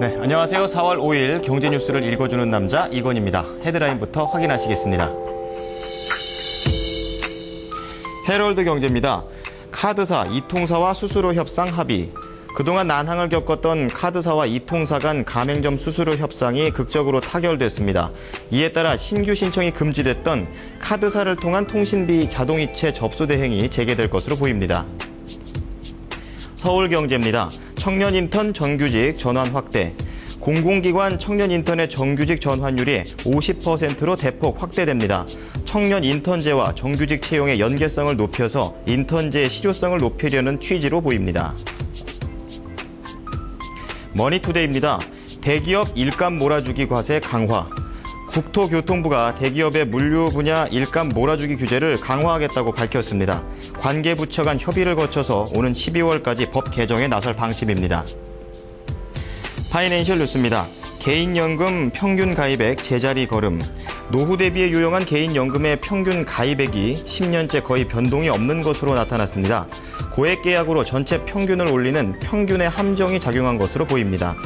네, 안녕하세요. 4월 5일 경제 뉴스를 읽어주는 남자 이건입니다. 헤드라인부터 확인하시겠습니다. 헤럴드 경제입니다. 카드사, 이통사와 수수료 협상 합의. 그동안 난항을 겪었던 카드사와 이통사 간 가맹점 수수료 협상이 극적으로 타결됐습니다. 이에 따라 신규 신청이 금지됐던 카드사를 통한 통신비 자동이체 접수 대행이 재개될 것으로 보입니다. 서울경제입니다. 청년 인턴 정규직 전환 확대. 공공기관 청년 인턴의 정규직 전환율이 50%로 대폭 확대됩니다. 청년 인턴제와 정규직 채용의 연계성을 높여서 인턴제의 실효성을 높이려는 취지로 보입니다. 머니투데이입니다. 대기업 일감 몰아주기 과세 강화. 국토교통부가 대기업의 물류 분야 일감 몰아주기 규제를 강화하겠다고 밝혔습니다. 관계 부처 간 협의를 거쳐서 오는 12월까지 법 개정에 나설 방침입니다. 파이낸셜 뉴스입니다. 개인연금 평균 가입액 제자리 걸음. 노후 대비에 유용한 개인연금의 평균 가입액이 10년째 거의 변동이 없는 것으로 나타났습니다. 고액 계약으로 전체 평균을 올리는 평균의 함정이 작용한 것으로 보입니다.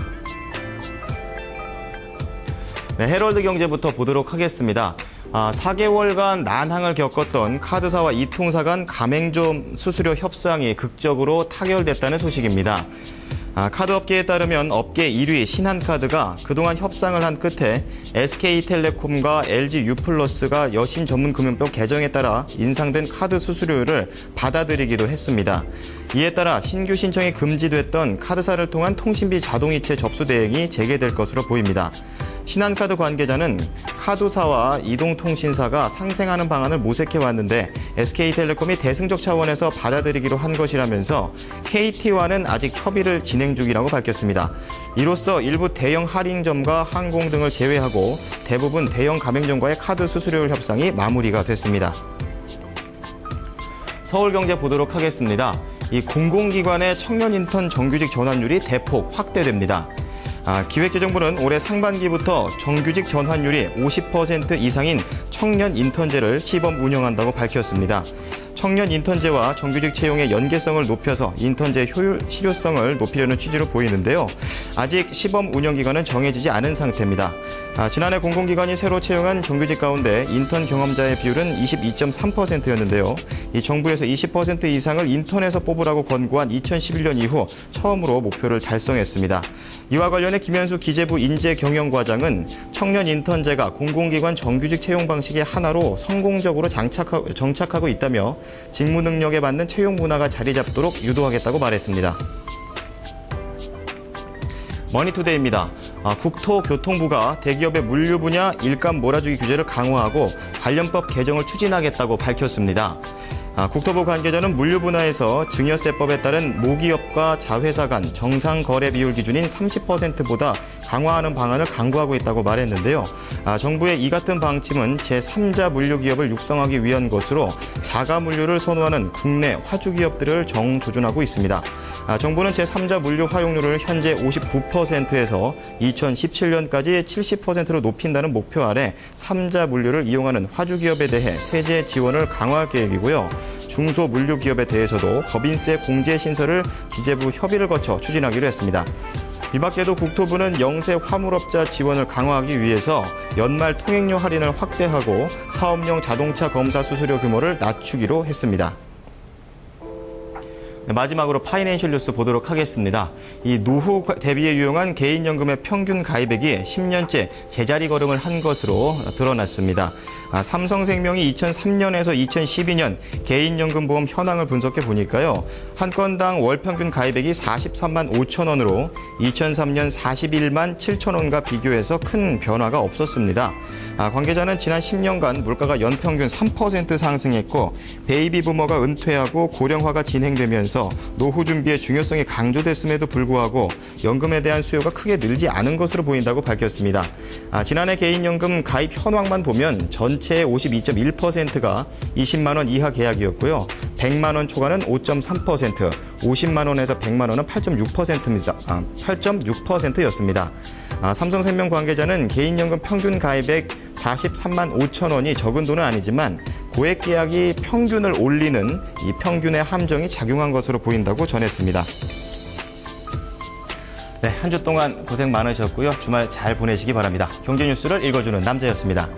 네, 헤럴드 경제부터 보도록 하겠습니다. 아, 4개월간 난항을 겪었던 카드사와 이통사 간 가맹점 수수료 협상이 극적으로 타결됐다는 소식입니다. 아, 카드 업계에 따르면 업계 1위 신한카드가 그동안 협상을 한 끝에 SK텔레콤과 LG U+가 여신 전문 금융법 개정에 따라 인상된 카드 수수료를 받아들이기도 했습니다. 이에 따라 신규 신청이 금지됐던 카드사를 통한 통신비 자동이체 접수 대행이 재개될 것으로 보입니다. 신한카드 관계자는 카드사와 이동통신사가 상생하는 방안을 모색해 왔는데 SK텔레콤이 대승적 차원에서 받아들이기로 한 것이라면서 KT와는 아직 협의를 진행 중이라고 밝혔습니다. 이로써 일부 대형 할인점과 항공 등을 제외하고 대부분 대형 가맹점과의 카드 수수료율 협상이 마무리가 됐습니다. 서울경제 보도록 하겠습니다. 이 공공기관의 청년 인턴 정규직 전환율이 대폭 확대됩니다. 아, 기획재정부는 올해 상반기부터 정규직 전환율이 50% 이상인 청년 인턴제를 시범 운영한다고 밝혔습니다. 청년 인턴제와 정규직 채용의 연계성을 높여서 인턴제 효율, 실효성을 높이려는 취지로 보이는데요. 아직 시범 운영 기간은 정해지지 않은 상태입니다. 아, 지난해 공공기관이 새로 채용한 정규직 가운데 인턴 경험자의 비율은 22.3%였는데요. 이 정부에서 20% 이상을 인턴에서 뽑으라고 권고한 2011년 이후 처음으로 목표를 달성했습니다. 이와 관련해 김현수 기재부 인재경영과장은 청년 인턴제가 공공기관 정규직 채용 방식의 하나로 성공적으로 장착하, 정착하고 있다며 직무 능력에 맞는 채용 문화가 자리 잡도록 유도하겠다고 말했습니다. 머니투데이입니다. 아, 국토교통부가 대기업의 물류 분야 일감 몰아주기 규제를 강화하고 관련법 개정을 추진하겠다고 밝혔습니다. 아, 국토부 관계자는 물류 분야에서 증여세법에 따른 모기업과 자회사 간 정상 거래 비율 기준인 30%보다 강화하는 방안을 강구하고 있다고 말했는데요. 아, 정부의 이 같은 방침은 제3자 물류 기업을 육성하기 위한 것으로 자가 물류를 선호하는 국내 화주 기업들을 정조준하고 있습니다. 아, 정부는 제3자 물류 활용률을 현재 59%에서 2017년까지 70%로 높인다는 목표 아래 3자 물류를 이용하는 화주 기업에 대해 세제 지원을 강화할 계획이고요. 중소 물류 기업에 대해서도 법인세 공제 신설을 기재부 협의를 거쳐 추진하기로 했습니다. 이 밖에도 국토부는 영세 화물업자 지원을 강화하기 위해서 연말 통행료 할인을 확대하고 사업용 자동차 검사 수수료 규모를 낮추기로 했습니다. 네, 마지막으로 파이낸셜 뉴스 보도록 하겠습니다. 이 노후 대비에 유용한 개인연금의 평균 가입액이 10년째 제자리 걸음을 한 것으로 드러났습니다. 아, 삼성생명이 2003년에서 2012년 개인연금보험 현황을 분석해 보니까요. 한 건당 월 평균 가입액이 43만 5천 원으로 2003년 41만 7천 원과 비교해서 큰 변화가 없었습니다. 아, 관계자는 지난 10년간 물가가 연평균 3% 상승했고 베이비 부머가 은퇴하고 고령화가 진행되면 서 노후 준비의 중요성이 강조됐음에도 불구하고 연금에 대한 수요가 크게 늘지 않은 것으로 보인다고 밝혔습니다. 아, 지난해 개인연금 가입 현황만 보면 전체의 52.1%가 20만 원 이하 계약이었고요. 100만 원 초과는 5.3%, 50만 원에서 100만 원은 8.6%입니다. 아, 8.6%였습니다. 아, 삼성생명 관계자는 개인연금 평균 가입액 43만 5천 원이 적은 돈은 아니지만 고액 계약이 평균을 올리는 이 평균의 함정이 작용한 것으로 보인다고 전했습니다. 네, 한 주 동안 고생 많으셨고요. 주말 잘 보내시기 바랍니다. 경제 뉴스를 읽어주는 남자였습니다.